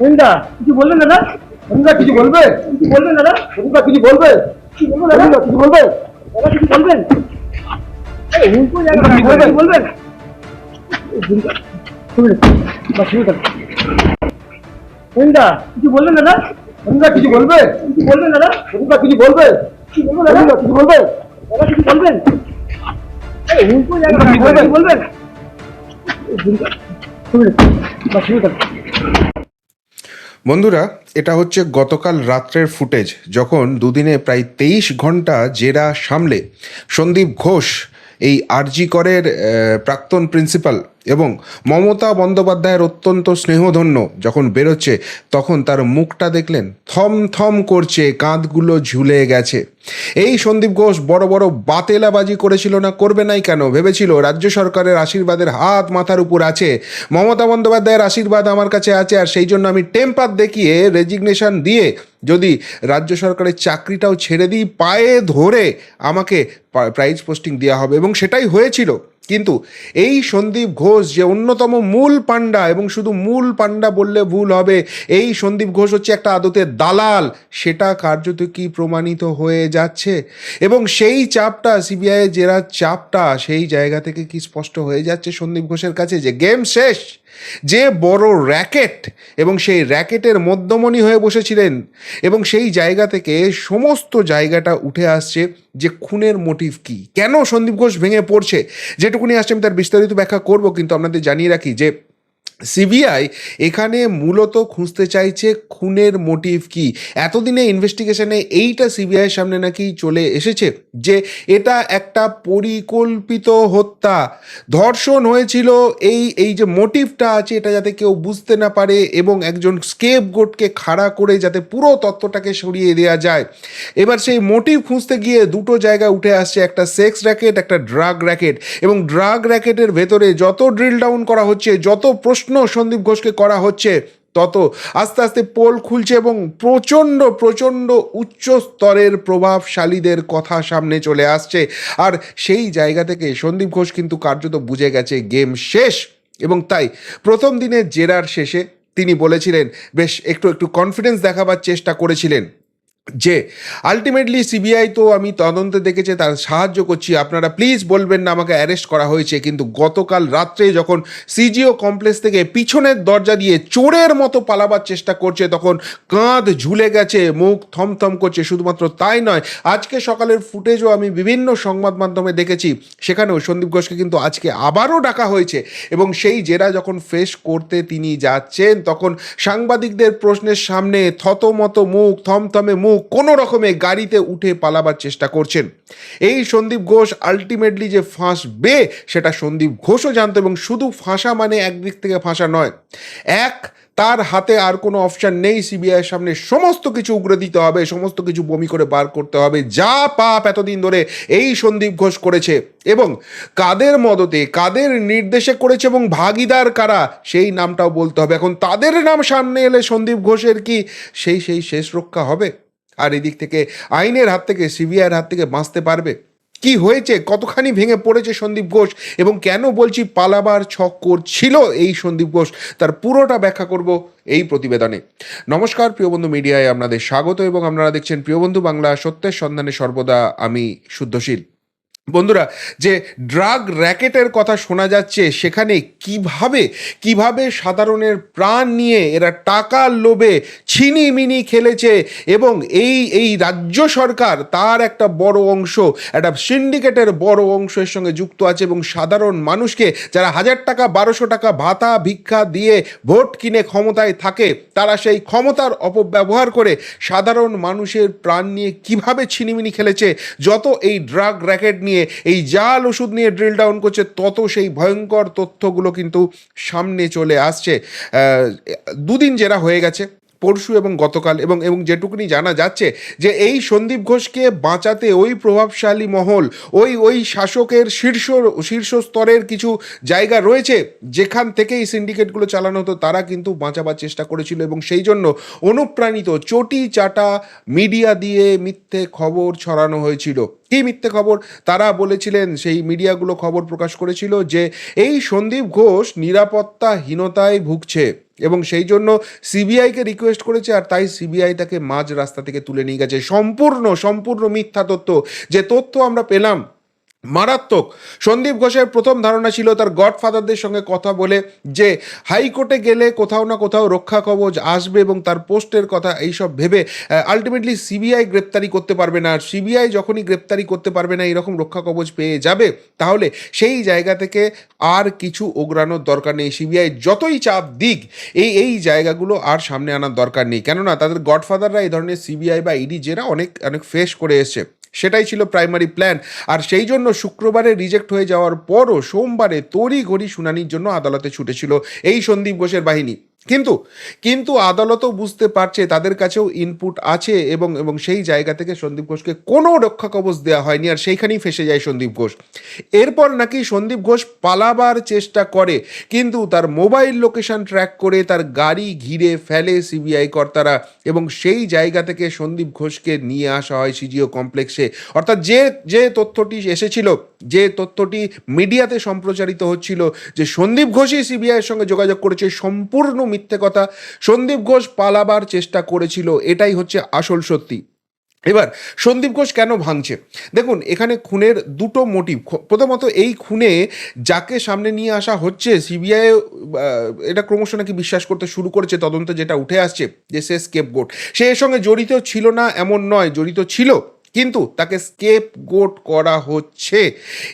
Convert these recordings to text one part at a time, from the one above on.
রবীন্দা কিছু বলবেন দাদা রবীন্দ্র কিছু বলবে কিছু বলবেন দাদা রবীন্দ্র কিছু বলবে কিছু বলবে দাদা কিছু বলবেন বলবেন? কিছু বলবেন কিছু বলবেন দাদা রবীন্দ্র কিছু বলবে কিছু বলবেন দাদা রবীন্দ্র কিছু বলবে কি বলব দাদা কিছু বলবে দাদা কিছু বলবেন বলবেন? বলবেন বন্ধুরা, এটা হচ্ছে গতকাল রাত্রের ফুটেজ, যখন দুদিনে প্রায় তেইশ ঘণ্টা জেরা সামলে সন্দীপ ঘোষ এই আরজি করের প্রাক্তন প্রিন্সিপাল এবং মমতা বন্দ্যোপাধ্যায়ের অত্যন্ত স্নেহধন্য যখন বেরোচ্ছে, তখন তার মুখটা দেখলেন থম থম করছে, কাঁধগুলো ঝুলে গেছে। এই সন্দীপ ঘোষ বড় বড় বাতেলাবাজি করেছিল না, করবে নাই কেন? ভেবেছিল রাজ্য সরকারের আশীর্বাদের হাত মাথার উপর আছে, মমতা বন্দ্যোপাধ্যায়ের আশীর্বাদ আমার কাছে আছে, আর সেই জন্য আমি টেম্পার দেখিয়ে রেজিগনেশন দিয়ে যদি রাজ্য সরকারের চাকরিটাও ছেড়ে দিই, পায়ে ধরে আমাকে প্রাইজ পোস্টিং দেওয়া হবে। এবং সেটাই হয়েছিল। কিন্তু এই সন্দীপ ঘোষ যে অন্যতম মূল পাণ্ডা এবং শুধু মূল পাণ্ডা বললে ভুল হবে, এই সন্দীপ ঘোষ হচ্ছে একটা আদতে দালাল। সেটা কার্যত কি প্রমাণিত হয়ে যাচ্ছে? এবং সেই চাপটা সিবিআই জেরার চাপটা, সেই জায়গা থেকে কি স্পষ্ট হয়ে যাচ্ছে সন্দীপ ঘোষের কাছে যে গেম শেষ? যে বড় র্যাকেট এবং সেই র্যাকেটের মধ্যমণি হয়ে বসেছিলেন এবং সেই জায়গা থেকে সমস্ত জায়গাটা উঠে আসছে যে খুনের মোটিভ কি? কেন সন্দীপ ঘোষ ভেঙে পড়ছে? যেটুকুনি আসছে আমি তার বিস্তারিত ব্যাখ্যা করব, কিন্তু আপনাদের জানিয়ে রাখি যে সিবিআই এখানে মূলত খুঁজতে চাইছে খুনের মোটিভ কি? এতদিনে ইনভেস্টিগেশনে এইটা সিবিআইয়ের সামনে নাকি চলে এসেছে যে এটা একটা পরিকল্পিত হত্যা। ধর্ষণ হয়েছিল এই এই যে মোটিভটা আছে এটা যাতে কেউ বুঝতে না পারে এবং একজন স্কেপ গোটকে খাড়া করে যাতে পুরো তত্ত্বটাকে সরিয়ে দেওয়া যায়। এবার সেই মোটিভ খুঁজতে গিয়ে দুটো জায়গা উঠে আসছে, একটা সেক্স র্যাকেট একটা ড্রাগ র্যাকেট এবং ড্রাগ র্যাকেটের ভেতরে যত ড্রিল ডাউন করা হচ্ছে, যত প্রশ্ন সন্দীপ ঘোষকে করা হচ্ছে, তত আস্তে আস্তে পোল খুলছে এবং প্রচণ্ড প্রচণ্ড উচ্চ স্তরের প্রভাবশালীদের কথা সামনে চলে আসছে। আর সেই জায়গা থেকে সন্দীপ ঘোষ কিন্তু কার্যত বুঝে গেছে গেম শেষ এবং তাই প্রথম দিনের জেরার শেষে তিনি বলেছিলেন, বেশ, একটু একটু কনফিডেন্স দেখাবার চেষ্টা করেছিলেন। যে আলটিমেটলি সিবিআই তো আমি তদন্তে দেখেছে, তার সাহায্য করছি। আপনারা প্লিজ বলবেন না, আমাকে অ্যারেস্ট করা হয়েছে, কিন্তু গতকাল রাত্রে যখন সিজিও কমপ্লেক্স থেকে পিছনের দরজা দিয়ে চোরের মতো পালাবার চেষ্টা করছে, তখন কাঁধ ঝুলে গেছে, মুখ থমথম করছে, শুধুমাত্র তাই নয়, আজকে সকালের ফুটেজও আমি বিভিন্ন সংবাদ মাধ্যমে দেখেছি। সেখানেও সন্দীপ ঘোষকে কিন্তু আজকে আবারও ডাকা হয়েছে, এবং সেই জেরা যখন ফেস করতে তিনি যাচ্ছেন, তখন সাংবাদিকদের প্রশ্নের সামনে থতমত মুখ, থমথমে মুখ কোনো রকমে গাড়িতে উঠে পালাবার চেষ্টা করছেন। এই সন্দীপ ঘোষ আলটিমেটলি যে ফাঁসবে, সেটা সন্দীপ ঘোষও জানতো এবং শুধু ফাঁসা মানে একদিক থেকে ফাঁসা নয়। এক, তার হাতে আর কোনো অপশান নেই সিবিআইয়ের সামনে সমস্ত কিছু উগড়ে দিতে হবে, সমস্ত কিছু বমি করে বার করতে হবে। যা পাপ এতদিন ধরে এই সন্দীপ ঘোষ করেছে এবং কাদের মদতে, কাদের নির্দেশে করেছে এবং ভাগিদার কারা, সেই নামটাও বলতে হবে। এখন তাদের নাম সামনে এলে সন্দীপ ঘোষের কি সেই সেই শেষ রক্ষা হবে? আর এদিক থেকে আইনের হাত থেকে, সিবিআইয়ের হাত থেকে বাঁচতে পারবে? কি হয়েছে? কতখানি ভেঙে পড়েছে সন্দীপ ঘোষ? এবং কেন বলছি পালাবার ছক করছিল এই সন্দীপ ঘোষ? তার পুরোটা ব্যাখ্যা করব এই প্রতিবেদনে। নমস্কার প্রিয়বন্ধু মিডিয়ায় আপনাদের স্বাগত এবং আপনারা দেখছেন প্রিয়বন্ধু বাংলা সত্যের সন্ধানে সর্বদা আমি শুদ্ধশীল। বন্ধুরা, যে ড্রাগ র্যাকেটের কথা শোনা যাচ্ছে, সেখানে কীভাবে কীভাবে সাধারণের প্রাণ নিয়ে এরা টাকার লোভে ছিনিমিনি খেলেছে এবং এই এই রাজ্য সরকার তার একটা বড় অংশ, একটা সিন্ডিকেটের বড় অংশের সঙ্গে যুক্ত আছে এবং সাধারণ মানুষকে যারা হাজার টাকা, বারোশো টাকা ভাতা, ভিক্ষা দিয়ে ভোট কিনে ক্ষমতায় থাকে, তারা সেই ক্ষমতার অপব্যবহার করে সাধারণ মানুষের প্রাণ নিয়ে কীভাবে ছিনিমিনি খেলেছে, যত এই ড্রাগ র্যাকেট নিয়ে এই জাল ওষুধ নিয়ে ড্রিল ডাউন করছে, তত সেই ভয়ঙ্কর তথ্যগুলো কিন্তু সামনে চলে আসছে। দুদিন জেরা হয়ে গেছে। পরশু এবং গতকাল এবং এবং যেটুকুনি জানা যাচ্ছে যে এই সন্দীপ ঘোষকে বাঁচাতে ওই প্রভাবশালী মহল, ওই ওই শাসকের শীর্ষ শীর্ষ স্তরের কিছু জায়গা রয়েছে, যেখান থেকে এই সিন্ডিকেটগুলো চালানো হতো, তারা কিন্তু বাঁচাবার চেষ্টা করেছিল এবং সেই জন্য অনুপ্রাণিত চটি চাটা মিডিয়া দিয়ে মিথ্যে খবর ছড়ানো হয়েছিল। কি মিথ্যে খবর? তারা বলেছিলেন, সেই মিডিয়াগুলো খবর প্রকাশ করেছিল যে এই সন্দীপ ঘোষ নিরাপত্তাহীনতায় ভুগছে। এবং সেই জন্য সিবিআইকে রিকোয়েস্ট করেছে আর তাই সিবিআই তাকে মাঝ রাস্তা থেকে তুলে নিয়ে গেছে। সম্পূর্ণ সম্পূর্ণ মিথ্যা তথ্য। যে তথ্য আমরা পেলাম মারাত্মক। সন্দীপ ঘোষের প্রথম ধারণা ছিল তার গডফাদারদের সঙ্গে কথা বলে যে, হাইকোর্টে গেলে কোথাও না কোথাও রক্ষা কবচ আসবে এবং তার পোস্টের কথা এইসব ভেবে আলটিমেটলি সিবিআই গ্রেপ্তারি করতে পারবে না। আর সিবিআই যখনই গ্রেপ্তারি করতে পারবে না, এরকম রক্ষা কবচ পেয়ে যাবে, তাহলে সেই জায়গা থেকে আর কিছু ওগরানোর দরকার নেই। সিবিআই যতই চাপ দিক, এই এই জায়গাগুলো আর সামনে আনার দরকার নেই। কেননা তাদের গডফাদাররা এই ধরনের সিবিআই বা ইডি জেরা অনেক অনেক ফেস করে এসছে। সেটাই ছিল প্রাইমারি প্ল্যান আর সেই জন্য শুক্রবারে রিজেক্ট হয়ে যাওয়ার পরও সোমবারে তড়ি ঘড়ি শুনানির জন্য আদালতে ছুটেছিল এই সন্দীপ ঘোষের বাহিনী। কিন্তু কিন্তু আদালতও বুঝতে পারছে, তাদের কাছেও ইনপুট আছে এবং এবং সেই জায়গা থেকে সন্দীপ ঘোষকে কোনো রক্ষা কবচ দেওয়া হয়নি আর সেইখানেই ফেসে যায় সন্দীপ ঘোষ। এরপর নাকি সন্দীপ ঘোষ পালাবার চেষ্টা করে, কিন্তু তার মোবাইল লোকেশন ট্র্যাক করে তার গাড়ি ঘিরে ফেলে সিবিআই কর্তারা এবং সেই জায়গা থেকে সন্দীপ ঘোষকে নিয়ে আসা হয় সিজিও কমপ্লেক্সে অর্থাৎ যে যে তথ্যটি এসেছিল, যে তথ্যটি মিডিয়াতে সম্প্রচারিত হচ্ছিল, যে সন্দীপ ঘোষই সিবিআইয়ের সঙ্গে যোগাযোগ করেছে, সম্পূর্ণ মিথ্যে কথা। সন্দীপ ঘোষ পালাবার চেষ্টা করেছিল, এটাই হচ্ছে আসল সত্যি। এবার, সন্দীপ ঘোষ কেন ভাঙছে? দেখুন, এখানে খুনের দুটো মোটিভ প্রথমত, এই খুনে যাকে সামনে নিয়ে আসা হচ্ছে সিবিআই এটা ক্রমশ নাকি বিশ্বাস করতে শুরু করেছে, তদন্তে যেটা উঠে আসছে, যে সে স্কেপ গোট সে এর সঙ্গে জড়িত ছিল না, এমন নয়, জড়িত ছিল, কিন্তু তাকে স্কেপ গোট করা হচ্ছে।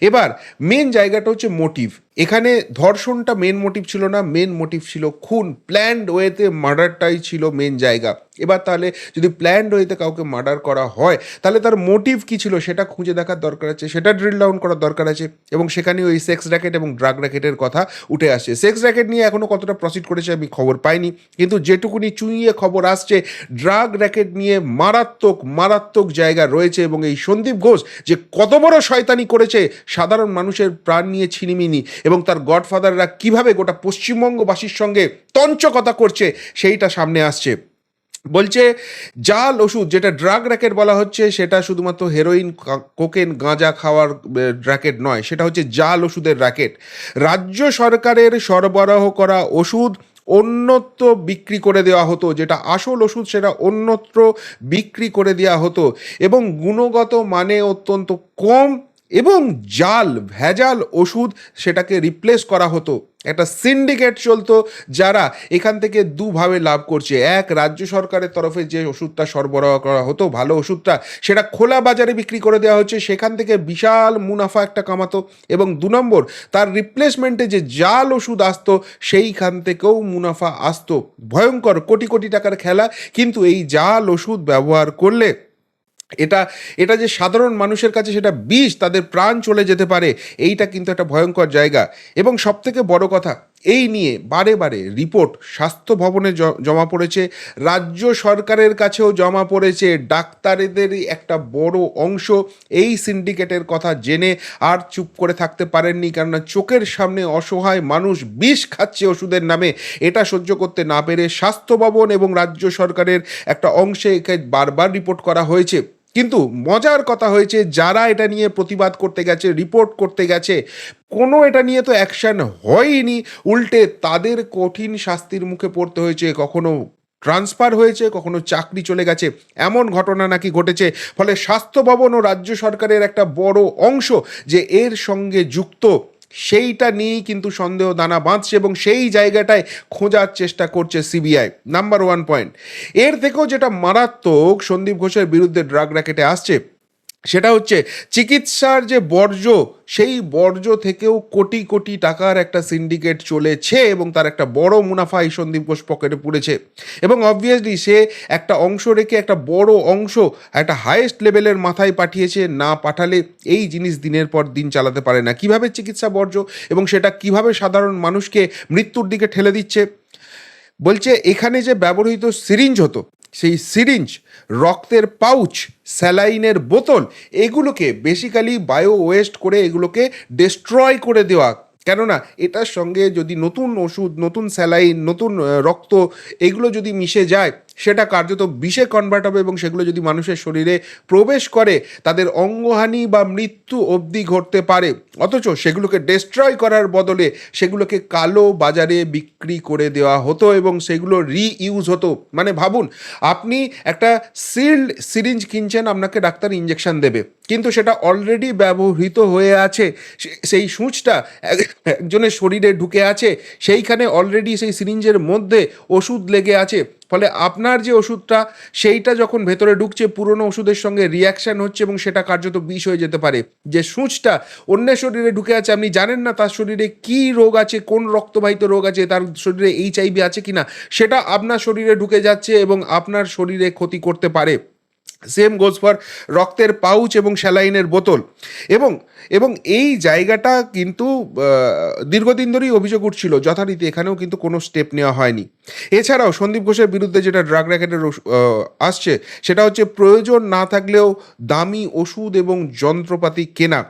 এবার মেন জায়গাটা হচ্ছে মোটিভ এখানে ধর্ষণটা মেন মোটিভ ছিল না মেন মোটিভ ছিল খুন প্ল্যান্ড ওয়েতে মার্ডারটাই ছিল মেন জায়গা। এবার তাহলে যদি প্ল্যান্ড ওয়েতে কাউকে মার্ডার করা হয়, তাহলে তার মোটিভ কী ছিল সেটা খুঁজে দেখার দরকার আছে, সেটা ড্রিল ডাউন করার দরকার আছে, এবং সেখানে ওই সেক্স র্যাকেট এবং ড্রাগ র্যাকেটের কথা উঠে আসছে সেক্স র্যাকেট নিয়ে এখনও কতটা প্রসিড করেছে আমি খবর পাইনি, কিন্তু যেটুকুনি চুইয়ে খবর আসছে ড্রাগ র্যাকেট নিয়ে মারাত্মক মারাত্মক জায়গা রয়েছে, এবং এই সন্দীপ ঘোষ যে কত বড় শয়তানি করেছে, সাধারণ মানুষের প্রাণ নিয়ে ছিনিমিনি। এবং তার গডফাদাররা কীভাবে গোটা পশ্চিমবঙ্গবাসীর সঙ্গে তঞ্চকতা করছে, সেইটা সামনে আসছে। বলছে, জাল, ওষুধ, যেটা ড্রাগ র্যাকেট বলা হচ্ছে, সেটা শুধুমাত্র হেরোইন কোকেন, গাঁজা খাওয়ার র্যাকেট নয়, সেটা হচ্ছে জাল, ওষুধের র্যাকেট। রাজ্য সরকারের সরবরাহ করা ওষুধ অন্যত্র বিক্রি করে দেওয়া হতো, যেটা আসল ওষুধ সেটা অন্যত্র বিক্রি করে দেওয়া হতো, এবং গুণগত মানে অত্যন্ত কম এবং জাল, ভেজাল ওষুধ সেটাকে রিপ্লেস করা হতো। একটা সিন্ডিকেট চলতো যারা এখান থেকে দুভাবে লাভ করছে। এক, রাজ্য সরকারের তরফে যে ওষুধটা সরবরাহ করা হতো, ভালো ওষুধটা, সেটা খোলা বাজারে বিক্রি করে দেওয়া হচ্ছে, সেখান থেকে বিশাল মুনাফা একটা কামাতো। এবং দু নম্বর, তার রিপ্লেসমেন্টে যে জাল ওষুধ আসতো, সেইখান থেকেও মুনাফা আসতো। ভয়ঙ্কর, কোটি কোটি টাকার খেলা। কিন্তু এই জাল ওষুধ ব্যবহার করলে এটা এটা যে সাধারণ মানুষের কাছে সেটা বিষ, তাদের প্রাণ চলে যেতে পারে, এইটা কিন্তু একটা ভয়ঙ্কর জায়গা। এবং সবথেকে বড় কথা, এই নিয়ে বারে বারে রিপোর্ট স্বাস্থ্য ভবনে জমা পড়েছে। রাজ্য সরকারের কাছেও জমা পড়েছে, ডাক্তারদেরই একটা বড় অংশ। এই সিন্ডিকেটের কথা জেনে আর চুপ করে থাকতে পারেননি, কেননা চোখের সামনে অসহায় মানুষ বিষ খাচ্ছে ওষুধের নামে। এটা সহ্য করতে না পেরে স্বাস্থ্য ভবন এবং রাজ্য সরকারের একটা অংশে একে বারবার রিপোর্ট করা হয়েছে। কিন্তু মজার কথা হয়েছে, যারা এটা নিয়ে প্রতিবাদ করতে গেছে রিপোর্ট করতে গেছে, কোনো এটা নিয়ে তো অ্যাকশন হয়নি। উল্টে তাদের কঠিন শাস্তির মুখে পড়তে হয়েছে, কখনো ট্রান্সফার হয়েছে, কখনো চাকরি চলে গেছে, এমন ঘটনা নাকি ঘটেছে। ফলে স্বাস্থ্য ভবন ও রাজ্য সরকারের একটা বড় অংশ যে এর সঙ্গে যুক্ত সেইটা নিয়েই কিন্তু সন্দেহ দানা বাঁধছে এবং সেই জায়গাটায় খোঁজার চেষ্টা করছে সিবিআই। নাম্বার ওয়ান পয়েন্ট এর থেকেও যেটা মারাত্মক, সন্দীপ ঘোষের বিরুদ্ধে ড্রাগ র্যাকেটে আসছে সেটা হচ্ছে চিকিৎসার যে বর্জ্য, সেই বর্জ্য থেকেও কোটি কোটি টাকার একটা সিন্ডিকেট চলেছে এবং তার একটা বড় মুনাফা এই সন্দীপ ঘোষ পকেটে পড়েছে। এবং অবভিয়াসলি সে একটা অংশ রেখে একটা বড় অংশ, একটা হাইয়েস্ট লেভেলের মাথায় পাঠিয়েছে, না পাঠালে এই জিনিস দিনের পর দিন চালাতে পারে না। কীভাবে চিকিৎসা বর্জ্য এবং সেটা কীভাবে সাধারণ মানুষকে মৃত্যুর দিকে ঠেলে দিচ্ছে? বলছে, এখানে যে ব্যবহৃত সিরিঞ্জ হতো সেই সিরিঞ্জ রক্তের পাউচ স্যালাইনের বোতল, এগুলোকে বেসিক্যালি বায়ো ওয়েস্ট করে এগুলোকে ডিস্ট্রয় করে দেওয়া। কেননা, এটার সঙ্গে যদি নতুন ওষুধ, নতুন স্যালাইন নতুন রক্ত, এগুলো যদি মিশে যায় সেটা কার্যত বিষে কনভার্ট হবে এবং সেগুলো যদি মানুষের শরীরে প্রবেশ করে, তাদের অঙ্গহানি বা মৃত্যু অবধি ঘটতে পারে। অথচ সেগুলোকে ডেস্ট্রয় করার বদলে সেগুলোকে কালো বাজারে বিক্রি করে দেওয়া হতো এবং সেগুলো রিইউজ হতো। মানে ভাবুন, আপনি একটা সিল্ড সিরিঞ্জ কিনছেন, আপনাকে ডাক্তার ইঞ্জেকশন দেবে। কিন্তু সেটা অলরেডি ব্যবহৃত হয়ে আছে সেই সূঁচটা একজনের শরীরে ঢুকে আছে, সেইখানে অলরেডি সেই সিরিঞ্জের মধ্যে ওষুধ লেগে আছে। ফলে আপনার যে ওষুধটা, সেইটা যখন ভেতরে ঢুকছে, পুরনো ওষুধের সঙ্গে রিয়াকশান হচ্ছে এবং সেটা কার্যত বিষ হয়ে যেতে পারে। যে সূঁচটা অন্যের শরীরে ঢুকে আছে, আপনি জানেন না তার শরীরে কি রোগ আছে, কোন রক্তবাহিত রোগ আছে, তার শরীরে এইচআইভি আছে কিনা, সেটা আপনার শরীরে ঢুকে যাচ্ছে এবং আপনার শরীরে ক্ষতি করতে পারে। সেম গোজ ফর রক্তের পাউচ এবং স্যালাইনের বোতল। এবং এবং এই জায়গাটা কিন্তু দীর্ঘদিন ধরেই অভিযোগ উঠছিল, যথারীতি এখানেও কিন্তু কোনো স্টেপ নেওয়া হয়নি। এছাড়াও সন্দীপ ঘোষের বিরুদ্ধে যেটা ড্রাগ র্যাকেটের আসছে, সেটা হচ্ছে প্রয়োজন না থাকলেও দামি ওষুধ এবং যন্ত্রপাতি কেনা।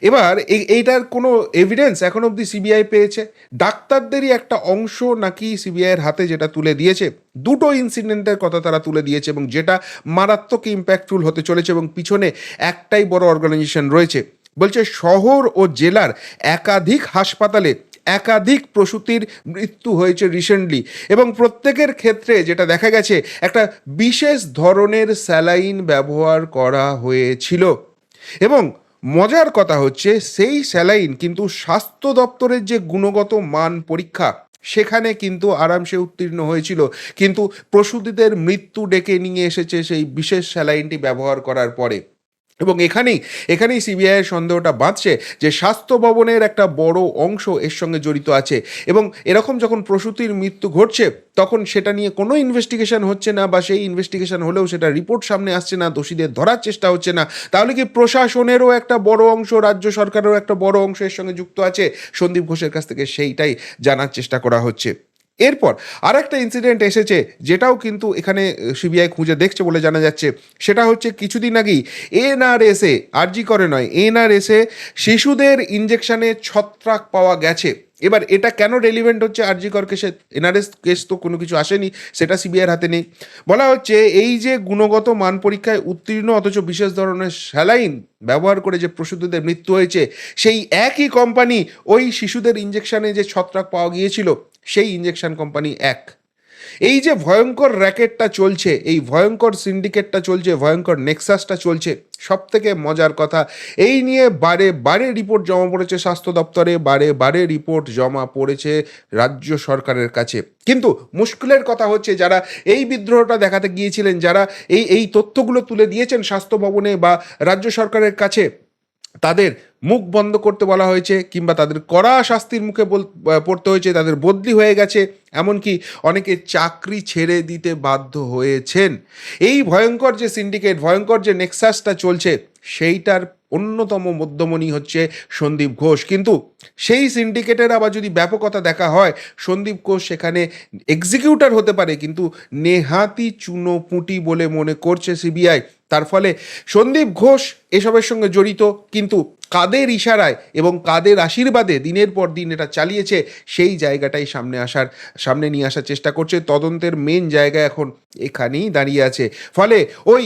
এবার এই- এইটার কোনো এভিডেন্স এখন অবধি সিবিআই পেয়েছে। ডাক্তারদেরই একটা অংশ নাকি সিবিআইয়ের হাতে যেটা তুলে দিয়েছে। দুটো ইনসিডেন্টের কথা তারা তুলে দিয়েছে এবং যেটা মারাত্মক ইম্প্যাক্টফুল হতে চলেছে এবং পিছনে একটাই বড় অর্গানাইজেশন রয়েছে। বলছে শহর ও জেলার একাধিক হাসপাতালে একাধিক প্রসূতির মৃত্যু হয়েছে রিসেন্টলি এবং প্রত্যেকের ক্ষেত্রে যেটা দেখা গেছে, একটা বিশেষ ধরনের স্যালাইন ব্যবহার করা হয়েছিল। এবং মজার কথা হচ্ছে, সেই স্যালাইন কিন্তু স্বাস্থ্য দপ্তরের যে গুণগত মান পরীক্ষা, সেখানে কিন্তু আরামসে উত্তীর্ণ হয়েছিল। কিন্তু প্রসূতিদের মৃত্যু ডেকে নিয়ে এসেছে সেই বিশেষ স্যালাইনটি ব্যবহার করার পরে। এবং এখানেই এখানেই সিবিআইয়ের সন্দেহটা বাঁধছে যে স্বাস্থ্য ভবনের একটা বড় অংশ এর সঙ্গে জড়িত আছে এবং এরকম যখন প্রসূতির মৃত্যু ঘটছে, তখন সেটা নিয়ে কোনো ইনভেস্টিগেশন হচ্ছে না বা সেই ইনভেস্টিগেশন হলেও সেটা রিপোর্ট সামনে আসছে না, দোষীদের ধরার চেষ্টা হচ্ছে না। তাহলে কি প্রশাসনেরও একটা বড় অংশ, রাজ্য সরকারেরও একটা বড় অংশ এর সঙ্গে যুক্ত আছে? সন্দীপ ঘোষের কাছ থেকে সেইটাই জানার চেষ্টা করা হচ্ছে। এরপর আর একটা ইনসিডেন্ট এসেছে, যেটাও কিন্তু এখানে সিবিআই খুঁজে দেখছে বলে জানা যাচ্ছে। সেটা হচ্ছে কিছুদিন আগেই এনআরএসএ আরজি করে নয়, এনআরএসে শিশুদের ইঞ্জেকশনে ছত্রাক পাওয়া গেছে। এবার এটা কেন রেলিভেন্ট হচ্ছে আরজি কর কেসে? এনআরএস কেস তো কোনো কিছু আসেনি, সেটা সিবিআইয়ের হাতে নেই। বলা হচ্ছে এই যে গুণগত মান পরীক্ষায় উত্তীর্ণ অথচ বিশেষ ধরনের স্যালাইন ব্যবহার করে যে প্রসূতিদের মৃত্যু হয়েছে, সেই একই কোম্পানি ওই শিশুদের ইঞ্জেকশনে যে ছত্রাক পাওয়া গিয়েছিল সেই ইঞ্জেকশন কোম্পানি এক। এই যে ভয়ঙ্কর র্যাকেটটা চলছে, এই ভয়ঙ্কর সিন্ডিকেটটা চলছে, ভয়ঙ্কর নেক্সাসটা চলছে সব থেকে মজার কথা, এই নিয়ে বারে বারে রিপোর্ট জমা পড়েছে স্বাস্থ্য দপ্তরে, বারে বারে রিপোর্ট জমা পড়েছে রাজ্য সরকারের কাছে। কিন্তু মুশকিলের কথা হচ্ছে, যারা এই বিদ্রোহটা দেখাতে গিয়েছিলেন, যারা এই এই তথ্যগুলো তুলে দিয়েছেন স্বাস্থ্য ভবনে বা রাজ্য সরকারের কাছে, তাদের মুখ বন্ধ করতে বলা হয়েছে কিংবা তাদের কড়া শাস্তির মুখে পড়তে হয়েছে, তাদের বদলি হয়ে গেছে, এমনকি অনেকে চাকরি ছেড়ে দিতে বাধ্য হয়েছেন। এই ভয়ঙ্কর যে সিন্ডিকেট ভয়ঙ্কর যে নেক্সাসটা চলছে, সেইটার অন্যতম মধ্যমণি হচ্ছে সন্দীপ ঘোষ। কিন্তু সেই সিন্ডিকেটের আবার যদি ব্যাপকতা দেখা হয়, সন্দীপ ঘোষ সেখানে এক্সিকিউটর হতে পারে, কিন্তু নেহাতি চুনোপুটি বলে মনে করছে সিবিআই তার ফলে সন্দীপ ঘোষ এসবের সঙ্গে জড়িত, কিন্তু কাদের ইশারায় এবং কাদের আশীর্বাদে দিনের পর দিন এটা চালিয়েছে, সেই জায়গাটাই সামনে আসার, সামনে নিয়ে আসার চেষ্টা করছে। তদন্তের মেন জায়গা এখন এখানেই দাঁড়িয়ে আছে। ফলে ওই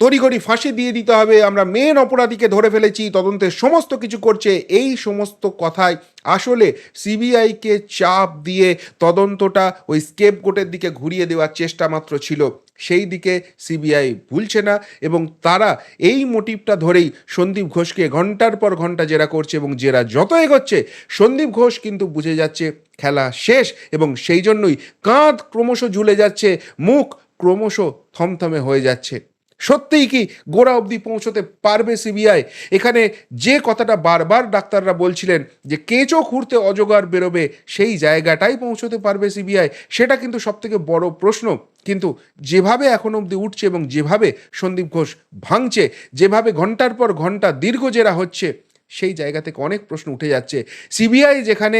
তড়িঘড়ি ফাঁসি দিয়ে দিতে হবে, আমরা মেন অপরাধীকে ধরে ফেলেছি, তদন্তের সমস্ত কিছু করছে, এই সমস্ত কথায় আসলে সিবিআইকে চাপ দিয়ে তদন্তটা ওই স্কেপ গোটের দিকে ঘুরিয়ে দেওয়ার চেষ্টা মাত্র ছিল। সেই দিকে সিবিআই ভুলছে না এবং তারা এই মোটিভটা ধরেই সন্দীপ ঘোষকে ঘণ্টার পর ঘণ্টা জেরা করছে এবং জেরা যত এগোচ্ছে, সন্দীপ ঘোষ কিন্তু বুঝে যাচ্ছে খেলা শেষ এবং সেই জন্যই কাঁধ ক্রমশ ঝুলে যাচ্ছে, মুখ ক্রমশ থমথমে হয়ে যাচ্ছে। সত্যিই কি গোড়া অবধি পৌঁছতে পারবে সিবিআই? এখানে যে কথাটা বারবার ডাক্তাররা বলছিলেন যে কেঁচো খুঁড়তে অজগার বেরোবে, সেই জায়গাটাই পৌঁছতে পারবে সিবিআই, সেটা কিন্তু সবথেকে বড় প্রশ্ন। কিন্তু যেভাবে এখন অবধি উঠছে এবং যেভাবে সন্দীপ ঘোষ ভাঙছে, যেভাবে ঘণ্টার পর ঘণ্টা দীর্ঘ জেরা হচ্ছে সেই জায়গা থেকে অনেক প্রশ্ন উঠে যাচ্ছে। সিবিআই যেখানে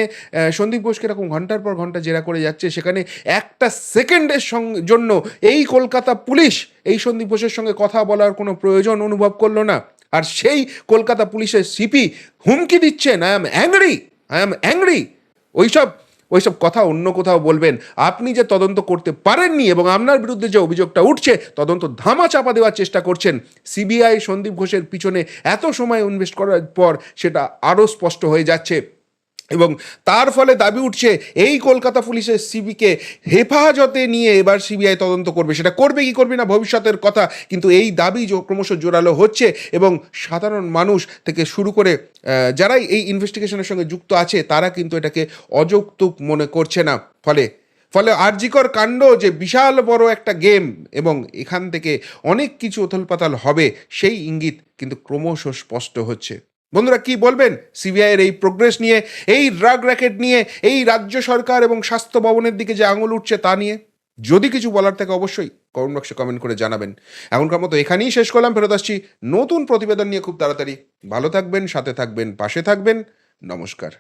সন্দীপ ঘোষকে এরকম ঘণ্টার পর ঘণ্টা জেরা করে যাচ্ছে, সেখানে একটা সেকেন্ডের জন্য এই কলকাতা পুলিশ, এই সন্দীপ ঘোষের সঙ্গে কথা বলার কোনো প্রয়োজন অনুভব করল না। আর সেই কলকাতা পুলিশের সিপি হুমকি দিচ্ছেন I am angry I am angry ওইসব ওইসব কথা অন্য কোথাও বলবেন। আপনি যে তদন্ত করতে পারেননি এবং আপনার বিরুদ্ধে যে অভিযোগটা উঠছে, তদন্ত ধামা চাপা দেওয়ার চেষ্টা করছেন। সিবিআই সন্দীপ ঘোষের পিছনে এত সময় ইনভেস্ট করার পর সেটা আরও স্পষ্ট হয়ে যাচ্ছে। এবং তার ফলে দাবি উঠছে, এই কলকাতা পুলিশের সিবিকে হেফাজতে নিয়ে এবার সিবিআই তদন্ত করবে। সেটা করবে কি করবে না ভবিষ্যতের কথা, কিন্তু এই দাবি ক্রমশ জোরালো হচ্ছে এবং সাধারণ মানুষ থেকে শুরু করে যারাই এই ইনভেস্টিগেশনের সঙ্গে যুক্ত আছে, তারা কিন্তু এটাকে অযৌক্তিক মনে করছে না। ফলে ফলে আরজিকর কাণ্ড যে বিশাল বড় একটা গেম এবং এখান থেকে অনেক কিছু ওথলপাতাল হবে, সেই ইঙ্গিত কিন্তু ক্রমশ স্পষ্ট হচ্ছে। বন্ধুরা কি বলবেন? সিবিআইয়ের এই প্রোগ্রেস নিয়ে, এই ড্রাগ র্যাকেট নিয়ে, এই রাজ্য সরকার এবং স্বাস্থ্য ভবনের দিকে যে আঙুল উঠছে তা নিয়ে? যদি কিছু বলার থাকে অবশ্যই কমেন্ট বক্সে কমেন্ট করে জানাবেন। এখনকার মতো এখানেই শেষ করলাম, ফেরত আসছি নতুন প্রতিবেদন নিয়ে খুব তাড়াতাড়ি। ভালো থাকবেন, সাথে থাকবেন, পাশে থাকবেন। নমস্কার।